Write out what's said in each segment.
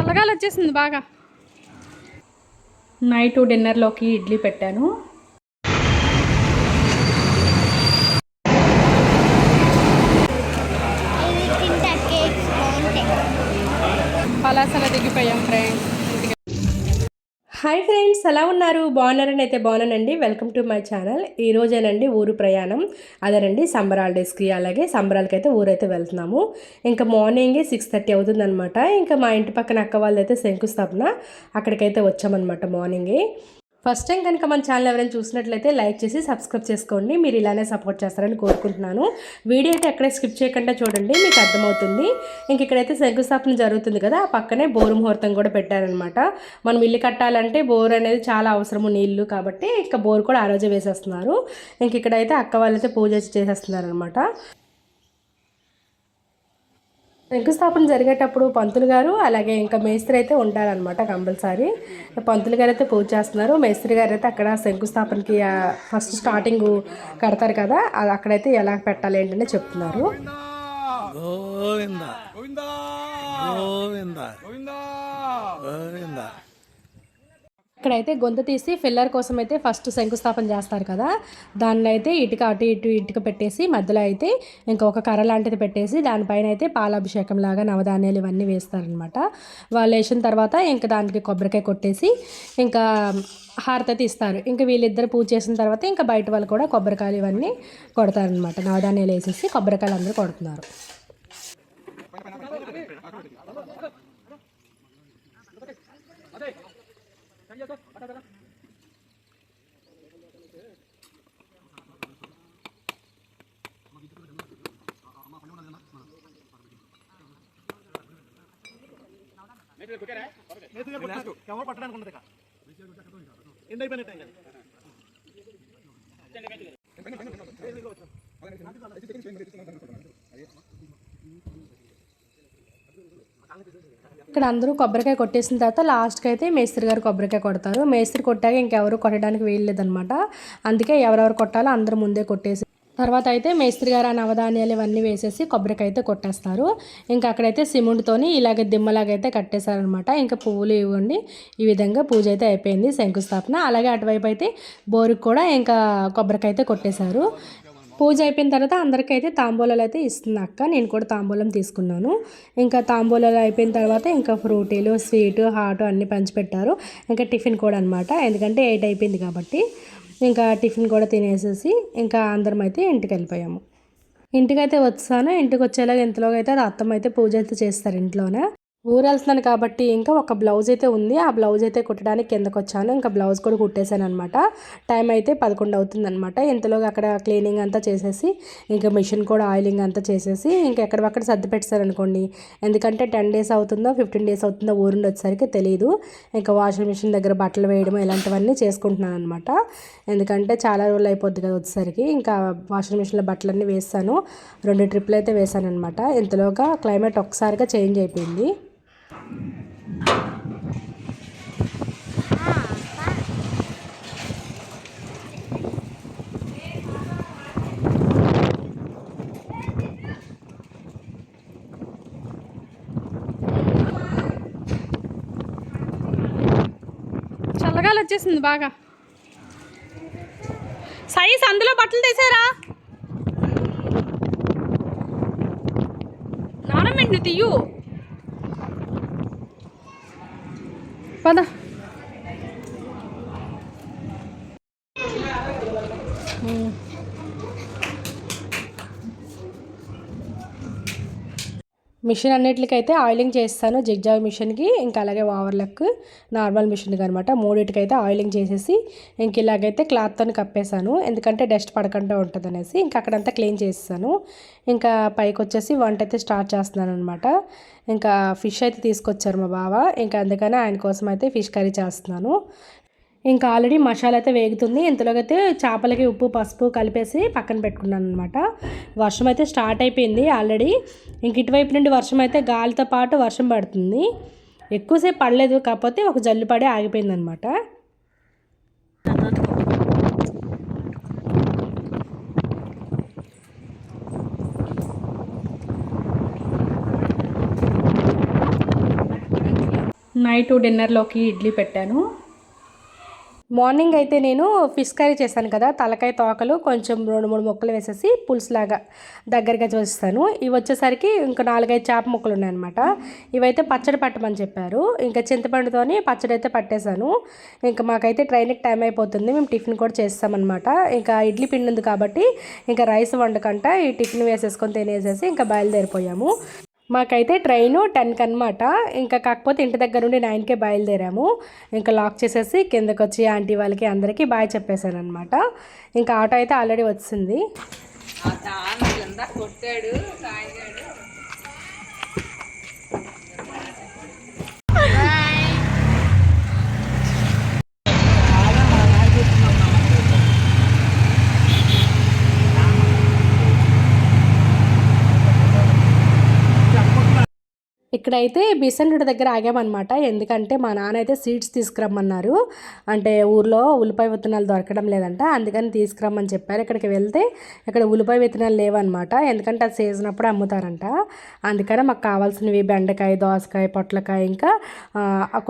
చల్లగాలి వచ్చేసింది బాగా. నైట్ డిన్నర్లోకి ఇడ్లీ పెట్టాను. పలాసల దిగిపోయాం ఫ్రెండ్స్ హాయ్ ఫ్రెండ్స్ ఎలా ఉన్నారు? బాగున్నారని అయితే బాగున్నానండి. Welcome to my channel. ఈ రోజేనండి ఊరు ప్రయాణం. అదేనండి సంబరాల డేస్కి అలాగే సంబరాలకి అయితే ఊరైతే వెళ్తున్నాము. ఇంకా మార్నింగే సిక్స్ థర్టీ అవుతుందనమాట ఇంకా మా ఇంటి పక్కన అక్క వాళ్ళైతే శంకుస్థాపన. అక్కడికైతే వచ్చామన్నమాట మార్నింగే. ఫస్ట్ టైం కనుక మన ఛానల్ ఎవరైనా చూసినట్లయితే లైక్ చేసి సబ్స్క్రైబ్ చేసుకోండి. మీరు ఇలానే సపోర్ట్ చేస్తారని కోరుకుంటున్నాను. వీడియో అయితే ఎక్కడే స్కిప్ చేయకుండా చూడండి మీకు అర్థమవుతుంది. ఇంక ఇక్కడైతే శంకుస్థాపన జరుగుతుంది కదా ఆ పక్కనే బోరు ముహూర్తం కూడా పెట్టారనమాట. మనం ఇల్లు కట్టాలంటే బోర్ అనేది చాలా అవసరము నీళ్ళు కాబట్టి ఇంకా బోర్ కూడా ఆ రోజే వేసేస్తున్నారు. ఇంక ఇక్కడైతే అక్క వాళ్ళైతే పూజ చేసేస్తున్నారు అనమాట శంకుస్థాపన జరిగేటప్పుడు పంతులు గారు అలాగే ఇంకా మేస్త్రి అయితే ఉంటారనమాట కంపల్సరీ. పంతులు గారు అయితే పూజ చేస్తున్నారు. మేస్త్రి గారు అయితే అక్కడ శంకుస్థాపనకి ఫస్ట్ స్టార్టింగ్ కడతారు కదా అది అక్కడైతే ఎలా పెట్టాలి ఏంటనే చెప్తున్నారు. గోవింద. గోవింద. గోవింద. ఇక్కడైతే గొంతు తీసి ఫిల్లర్ కోసం అయితే ఫస్ట్ శంకుస్థాపన చేస్తారు కదా. దానిలో అయితే ఇటుక అటు ఇటు ఇటుక పెట్టేసి మధ్యలో అయితే ఇంకా ఒక కర్ర లాంటిది పెట్టేసి దానిపైన అయితే పాలాభిషేకం లాగా నవధాన్యాలు ఇవన్నీ వేస్తారనమాట వాళ్ళు వేసిన తర్వాత ఇంకా దానికి కొబ్బరికాయ కొట్టేసి ఇంకా హారతతి ఇస్తారు. ఇంకా వీళ్ళిద్దరు పూజ చేసిన తర్వాత ఇంకా బయట వాళ్ళు కూడా కొబ్బరికాయలు ఇవన్నీ కొడతారనమాట నవధాన్యాలు వేసేసి కొబ్బరికాయలు అందరూ కొడుతున్నారు. ఎవరు పట్టడానికి ఉండదు. ఎండ్. ఇక్కడ అందరూ కొబ్బరికాయ కొట్టేసిన తర్వాత లాస్ట్కి అయితే మేస్త్రి గారు కొబ్బరికాయ కొడతారు. మేస్త్రి కొట్టాక ఇంకెవరు కొట్టడానికి వీల్లేదనమాట అందుకే ఎవరెవరు కొట్టాలో అందరూ ముందే కొట్టేసి తర్వాత అయితే మేస్త్రి గారు ఆ నవధాన్యాలు ఇవన్నీ వేసేసి కొబ్బరికాయ అయితే కొట్టేస్తారు. ఇంకా అక్కడైతే సిమెంట్తోని ఇలాగ దిమ్మలాగైతే కట్టేశారనమాట ఇంకా పువ్వులు ఇవ్వండి. ఈ విధంగా పూజ అయితే అయిపోయింది శంకుస్థాపన. అలాగే అటువైపు అయితే బోరుకు కూడా ఇంకా కొబ్బరికైతే అయితే కొట్టేశారు. పూజ అయిపోయిన తర్వాత అందరికీ అయితే తాంబూలాలు అయితే ఇస్తుంది అక్క. నేను కూడా తాంబూలం తీసుకున్నాను. ఇంకా తాంబూలాలు అయిపోయిన తర్వాత ఇంకా ఫ్రూటీలు స్వీటు హాట్ అన్నీ పంచిపెట్టారు. ఇంకా టిఫిన్ కూడా అనమాట ఎందుకంటే ఎయిట్ అయిపోయింది కాబట్టి ఇంకా టిఫిన్ కూడా తినేసేసి ఇంకా అందరం అయితే ఇంటికి వెళ్ళిపోయాము. ఇంటికైతే వచ్చాను. ఇంటికి వచ్చేలాగా ఇంతలోగా అయితే అది అత్తమ్మ అయితే పూజ అయితే చేస్తారు ఇంట్లోనే. ఊరు వెళ్తున్నాను కాబట్టి ఇంకా ఒక బ్లౌజ్ అయితే ఉంది. ఆ బ్లౌజ్ అయితే కుట్టడానికి కిందకు వచ్చాను. ఇంకా బ్లౌజ్ కూడా కుట్టేశాను అనమాట టైం అయితే పదకొండు అవుతుంది అనమాట ఇంతలోగా అక్కడ క్లీనింగ్ అంతా చేసేసి ఇంకా మిషన్ కూడా ఆయిలింగ్ అంతా చేసేసి ఇంకా ఎక్కడవక్కడ సర్ది పెట్టారనుకోండి ఎందుకంటే టెన్ డేస్ అవుతుందో ఫిఫ్టీన్ డేస్ అవుతుందో ఊరుండి వచ్చేసరికి తెలియదు ఇంకా వాషింగ్ మిషన్ దగ్గర బట్టలు వేయడం ఇలాంటివన్నీ చేసుకుంటున్నాను అనమాట ఎందుకంటే చాలా రోజులు అయిపోద్ది కదా వచ్చేసరికి. ఇంకా వాషింగ్ మిషన్లో బట్టలన్నీ వేస్తాను. రెండు ట్రిప్లు అయితే వేసాను అనమాట ఇంతలోగా క్లైమేట్ ఒకసారిగా చేంజ్ అయిపోయింది. చల్లగాలి వచ్చేసింది బాగా. సైజ్ అందులో బట్టలు తీసారా. నానమ్మెండి నువ్వు తీయు. పద మిషన్ అన్నిటికైతే ఆయిలింగ్ చేస్తాను. జిగ్జాగ్ మిషన్కి ఇంకా అలాగే ఓవర్లక్ నార్మల్ మిషన్కి అనమాట మూడింటికైతే ఆయిలింగ్ చేసేసి ఇంక ఇలాగైతే క్లాత్తో కప్పేశాను. ఎందుకంటే డస్ట్ పడకుండా ఉంటుంది అనేసి ఇంకా అక్కడంతా క్లీన్ చేస్తాను ఇంకా పైకి వచ్చేసి వంట అయితే స్టార్ట్ చేస్తున్నాను అనమాట ఇంకా ఫిష్ అయితే తీసుకొచ్చారు మా బావ. ఇంకా అందుకని ఆయన కోసం అయితే ఫిష్ కర్రీ చేస్తున్నాను. ఇంకా ఆల్రెడీ మసాలా అయితే వేగుతుంది. ఇంతలోకైతే చేపలకి ఉప్పు పసుపు కలిపేసి పక్కన పెట్టుకున్నాను అనమాట వర్షం అయితే స్టార్ట్ అయిపోయింది ఆల్రెడీ. ఇంక ఇటువైపు నుండి వర్షం అయితే గాలితో పాటు వర్షం పడుతుంది. ఎక్కువసేపు పడలేదు కాకపోతే ఒక జల్లు పడి ఆగిపోయింది అనమాట నైట్ డిన్నర్లోకి ఇడ్లీ పెట్టాను. మార్నింగ్ అయితే నేను ఫిష్ కర్రీ చేశాను కదా తలకాయ తోకలు కొంచెం రెండు మూడు ముక్కలు వేసేసి పులుసులాగా దగ్గరగా చూస్తాను. ఇవి వచ్చేసరికి ఇంకా నాలుగైదు చేప ముక్కలు ఉన్నాయన్నమాట. ఇవైతే పచ్చడి పట్టమని చెప్పారు. ఇంకా చింతపండుతోని పచ్చడి అయితే పట్టేశాను. ఇంకా మాకైతే ట్రైన్కి టైం అయిపోతుంది మేము టిఫిన్ కూడా చేస్తామన్నమాట. ఇంకా ఇడ్లీ పిండి ఉంది కాబట్టి ఇంకా రైస్ వండకంట ఈ టిఫిన్ వేసేసుకొని తినేసేసి ఇంకా బయలుదేరిపోయాము. మాకైతే ట్రైన్ టెన్కి అనమాట ఇంకా కాకపోతే ఇంటి దగ్గర నుండి నైన్కే బయలుదేరాము. ఇంకా లాక్ చేసేసి కిందకు వచ్చి ఆంటీ వాళ్ళకి అందరికీ బాయ్ చెప్పేశాను అనమాట ఇంకా ఆటో అయితే ఆల్రెడీ వచ్చింది. కొట్టాడు. ఇక్కడైతే బిసెంట్ దగ్గర ఆగామన్నమాట. ఎందుకంటే మా నాన్న అయితే సీడ్స్ తీసుకురమ్మన్నారు. అంటే ఊర్లో ఉల్లిపాయ విత్తనాలు దొరకడం లేదంట. అందుకని తీసుకురమ్మని చెప్పారు. ఇక్కడికి వెళ్తే ఇక్కడ ఉల్లిపాయ విత్తనాలు లేవన్నమాట. ఎందుకంటే అది సీజన్ అప్పుడు అమ్ముతారంట. అందుకని మాకు కావాల్సినవి బెండకాయ దోసకాయ పొట్లకాయ ఇంకా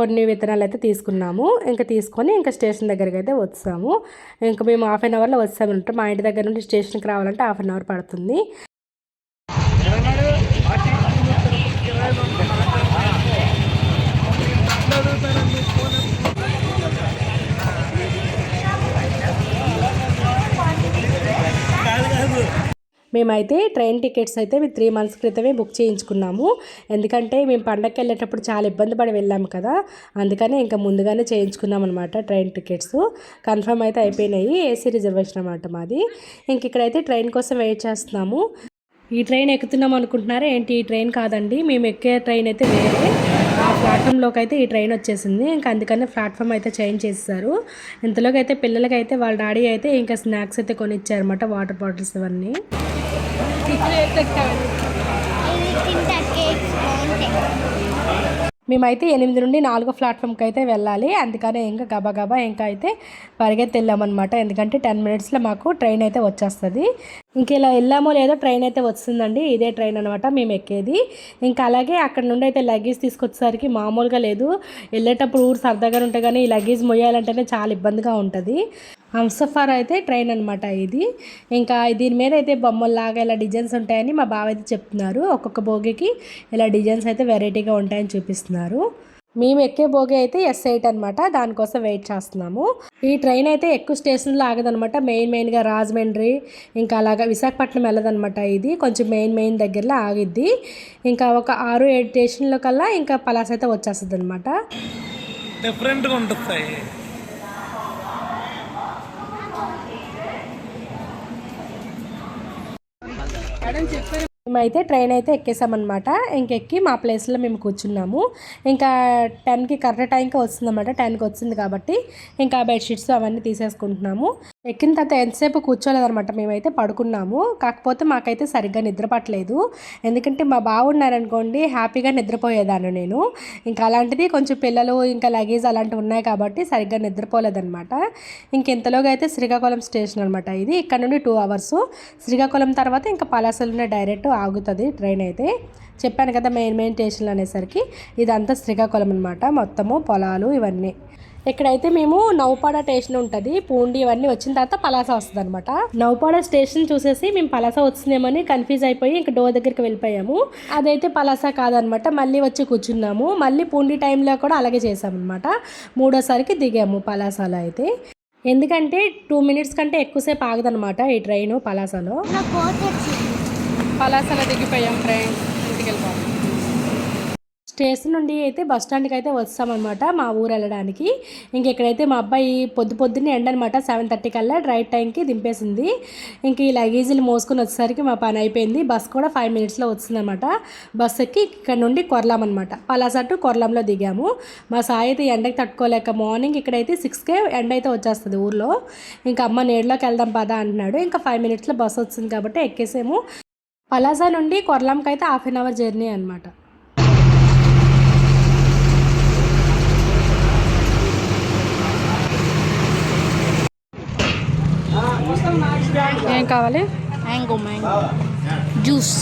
కొన్ని విత్తనాలు అయితే తీసుకున్నాము. ఇంకా తీసుకొని ఇంకా స్టేషన్ దగ్గరికి అయితే వచ్చాము. ఇంకా మేము హాఫ్ అన్ అవర్లో వచ్చామంటే. మా ఇంటి దగ్గర నుండి స్టేషన్కి రావాలంటే హాఫ్ అన్ అవర్ పడుతుంది. మేమైతే ట్రైన్ టికెట్స్ అయితే మేము త్రీ మంత్స్ క్రితమే బుక్ చేయించుకున్నాము. ఎందుకంటే మేము పండగకి వెళ్ళేటప్పుడు చాలా ఇబ్బంది పడి వెళ్ళాము కదా. అందుకనే ఇంకా ముందుగానే చేయించుకున్నాం అనమాట ట్రైన్ టికెట్స్. కన్ఫర్మ్ అయితే అయిపోయినాయి. ఏసీ రిజర్వేషన్ అనమాట మాది. ఇంక ఇక్కడైతే ట్రైన్ కోసం వెయిట్ చేస్తున్నాము. ఈ ట్రైన్ ఎక్కుతున్నాం అనుకుంటున్నారా? ఏంటి? ఈ ట్రైన్ కాదండి. మేము ఎక్కే ట్రైన్ అయితే వేరే. ప్లాట్ఫామ్లోకి అయితే ఈ ట్రైన్ వచ్చేసింది. ఇంకా అందుకని ప్లాట్ఫామ్ అయితే చేంజ్ చేసేసారు. ఇంతలోకి అయితే పిల్లలకి అయితే వాళ్ళ డాడీ అయితే ఇంకా స్నాక్స్ అయితే కొనిచ్చారన్నమాట వాటర్ బాటిల్స్ ఇవన్నీ. తింటా మేమైతే ఎనిమిది నుండి నాలుగో ప్లాట్ఫామ్కి అయితే వెళ్ళాలి. అందుకనే ఇంకా గబగబా ఇంకా అయితే పరిగెత్తి వెళ్ళామన్నమాట. ఎందుకంటే టెన్ మినిట్స్లో మాకు ట్రైన్ అయితే వచ్చేస్తుంది. ఇంక ఇలా వెళ్ళామో లేదో ట్రైన్ అయితే వస్తుందండి. ఇదే ట్రైన్ అనమాట మేము ఎక్కేది. ఇంకా అలాగే అక్కడ నుండి అయితే లగేజ్ తీసుకొచ్చేసరికి మామూలుగా లేదు. వెళ్ళేటప్పుడు ఊరు సరదాగా ఉంటే కానీ ఈ లగేజ్ మొయ్యాలంటేనే చాలా ఇబ్బందిగా ఉంటుంది. హంసఫార్ అయితే ట్రైన్ అనమాట ఇది. ఇంకా దీని మీద అయితే బొమ్మల్లాగా ఇలా డిజైన్స్ ఉంటాయని మా బావ అయితే చెప్తున్నారు. ఒక్కొక్క బోగికి ఇలా డిజైన్స్ అయితే వెరైటీగా ఉంటాయని చూపిస్తున్నారు. మేము ఎక్కే బోగి అయితే ఎస్ ఎయిట్ అనమాట దానికోసం వెయిట్ చేస్తున్నాము. ఈ ట్రైన్ అయితే ఎక్కువ స్టేషన్లో ఆగదనమాట మెయిన్ మెయిన్గా రాజమండ్రి ఇంకా అలాగా విశాఖపట్నం వెళ్ళదనమాట ఇది. కొంచెం మెయిన్ మెయిన్ దగ్గరలో ఆగిద్ది. ఇంకా ఒక ఆరు ఏడు స్టేషన్లో కల్లా ఇంకా పలాస్ అయితే వచ్చేస్తుంది అనమాట డిఫరెంట్గా ఉంటుంది మేడం చెప్పారు మేమైతే ట్రైన్ అయితే ఎక్కేసామన్నమాట. ఇంకెక్కి మా ప్లేస్లో మేము కూర్చున్నాము. ఇంకా టెన్కి కరెక్ట్ టైంకి వస్తుందన్నమాట. టెన్కి వచ్చింది కాబట్టి ఇంకా బెడ్షీట్స్ అవన్నీ తీసేసుకుంటున్నాము. ఎక్కిన తర్వాత ఎంతసేపు కూర్చోలేదన్నమాట. మేమైతే పడుకున్నాము. కాకపోతే మాకైతే సరిగ్గా నిద్ర పట్టలేదు. ఎందుకంటే మా బాగున్నారనుకోండి హ్యాపీగా నిద్రపోయేదాన్ని నేను. ఇంకా అలాంటిది కొంచెం పిల్లలు ఇంకా లగేజ్ అలాంటివి ఉన్నాయి కాబట్టి సరిగ్గా నిద్రపోలేదన్నమాట. ఇంకెంతలోగా అయితే శ్రీకాకుళం స్టేషన్ అనమాట ఇది. ఇక్కడ నుండి టూ అవర్స్. శ్రీకాకుళం తర్వాత ఇంకా పలాసలోనే డైరెక్ట్ ఆగుతుంది ట్రైన్ అయితే. చెప్పాను కదా మెయిన్ మెయిన్ స్టేషన్లు అనేసరికి ఇదంతా శ్రీకాకుళం అనమాట మొత్తము పొలాలు ఇవన్నీ. ఇక్కడైతే మేము నౌపాడ స్టేషన్ ఉంటుంది. పూండి ఇవన్నీ వచ్చిన తర్వాత పలాస వస్తుంది అనమాట నౌపాడ స్టేషన్ చూసేసి మేము పలాస వస్తుందేమని కన్ఫ్యూజ్ అయిపోయి ఇంక డోర్ దగ్గరికి వెళ్ళిపోయాము. అదైతే పలాస కాదనమాట మళ్ళీ వచ్చి కూర్చున్నాము. మళ్ళీ పూండి టైంలో కూడా అలాగే చేసామన్నమాట మూడోసారికి దిగాము పలాసలో అయితే. ఎందుకంటే టూ మినిట్స్ కంటే ఎక్కువసేపు ఆగదనమాట ఈ ట్రైన్ పలాసలో. నాకు పలాసలో దిగిపోయాం ట్రైన్ ఇంటికి వెళ్ళిపోయాం స్టేషన్ నుండి అయితే బస్ స్టాండ్కి అయితే వస్తామన్నమాట మా ఊరు వెళ్ళడానికి. ఇంక ఇక్కడైతే మా అబ్బాయి పొద్దు పొద్దున్నే ఎండ అనమాట సెవెన్ థర్టీ కల్లా రైట్ టైంకి దింపేసింది. ఇంక ఈ లగేజీలు మోసుకొని వచ్చేసరికి మా పని అయిపోయింది. బస్ కూడా ఫైవ్ మినిట్స్లో వస్తుందన్నమాట బస్ ఎక్కి ఇక్కడ నుండి కొరలాం అనమాట పలాస టు కొరలంలో దిగాము. మా సాయి అయితే ఎండకి తట్టుకోలేక మార్నింగ్ ఇక్కడైతే సిక్స్కే ఎండ అయితే వచ్చేస్తుంది ఊర్లో. ఇంకా అమ్మ నీడలోకి వెళ్దాం పదా అంటున్నాడు. ఇంకా ఫైవ్ మినిట్స్లో బస్ వస్తుంది కాబట్టి ఎక్కేసాము. పలాస నుండి కొరలాంకి అయితే హాఫ్ అన్ అవర్ జర్నీ అనమాట ఏం కావాలి? మ్యాంగో మ్యాంగో జ్యూస్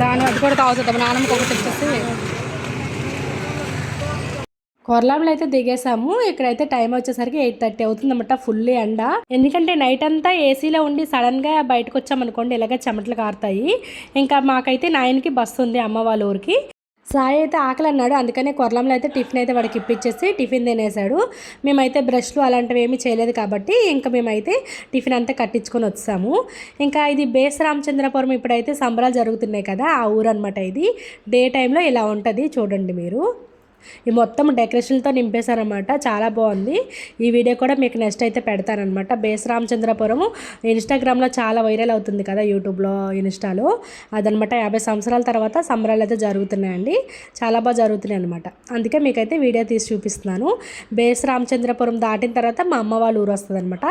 దాని అది కూడా తాగుతుంది నాన్నమ్మకి ఒకటి తెచ్చేసి కొర్లాంలో అయితే దిగేసాము. ఇక్కడైతే టైం వచ్చేసరికి ఎయిట్ థర్టీ అవుతుందన్నమాట ఫుల్ ఎండ. ఎందుకంటే నైట్ అంతా ఏసీలో ఉండి సడన్గా బయటకు వచ్చామనుకోండి ఇలాగ చెమటలు కారుతాయి. ఇంకా మాకైతే నైన్కి బస్సు ఉంది అమ్మ వాళ్ళ ఊరికి. సాయి అయితే ఆకలి అన్నాడు అందుకనే కొరలంలో అయితే టిఫిన్ అయితే వాడికి ఇప్పించేసి టిఫిన్ తినేసాడు. మేమైతే బ్రష్లు అలాంటివి ఏమీ చేయలేదు కాబట్టి ఇంకా మేమైతే టిఫిన్ అంతా కట్టించుకొని వచ్చాము. ఇంకా ఇది బేస్ రామచంద్రపురం ఇప్పుడైతే సంబరాలు జరుగుతున్నాయి కదా ఆ ఊరు అనమాట ఇది. డే టైంలో ఇలా ఉంటుంది చూడండి మీరు. ఈ మొత్తం డెకరేషన్తో నింపేశారనమాట చాలా బాగుంది. ఈ వీడియో కూడా మీకు నెక్స్ట్ అయితే పెడతానమాట బేస్ రామచంద్రపురం ఇన్స్టాగ్రామ్లో చాలా వైరల్ అవుతుంది కదా యూట్యూబ్లో ఇన్స్టాలో. అదనమాట యాభై సంవత్సరాల తర్వాత సంబరాలు అయితే జరుగుతున్నాయండి. చాలా బాగా జరుగుతున్నాయి అనమాట అందుకే మీకైతే వీడియో తీసి చూపిస్తున్నాను. బేస్ రామచంద్రపురం దాటిన తర్వాత మా అమ్మ వాళ్ళ ఊరు వస్తుంది అనమాట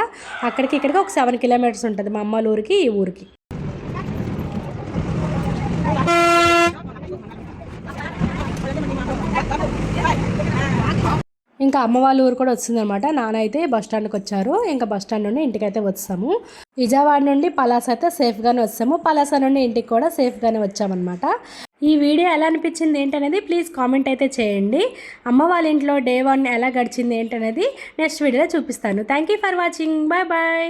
అక్కడికి ఇక్కడికి ఒక సెవెన్ కిలోమీటర్స్ ఉంటుంది మా అమ్మ వాళ్ళ ఊరికి ఈ ఊరికి. ఇంకా అమ్మ వాళ్ళ ఊరు కూడా వచ్చిందనమాట. నాన్న అయితే బస్ స్టాండ్కి వచ్చారు. ఇంకా బస్ స్టాండ్ నుండి ఇంటికి అయితే వచ్చాము. విజయవాడ నుండి పలాస అయితే సేఫ్గానే వచ్చాము. పలాస నుండి ఇంటికి కూడా సేఫ్గానే వచ్చామన్నమాట ఈ వీడియో ఎలా అనిపించింది ఏంటనేది ప్లీజ్ కామెంట్ అయితే చేయండి. అమ్మ వాళ్ళ ఇంట్లో డే వన్ ఎలా గడిచింది ఏంటనేది నెక్స్ట్ వీడియోలో చూపిస్తాను. Thank you for watching bye bye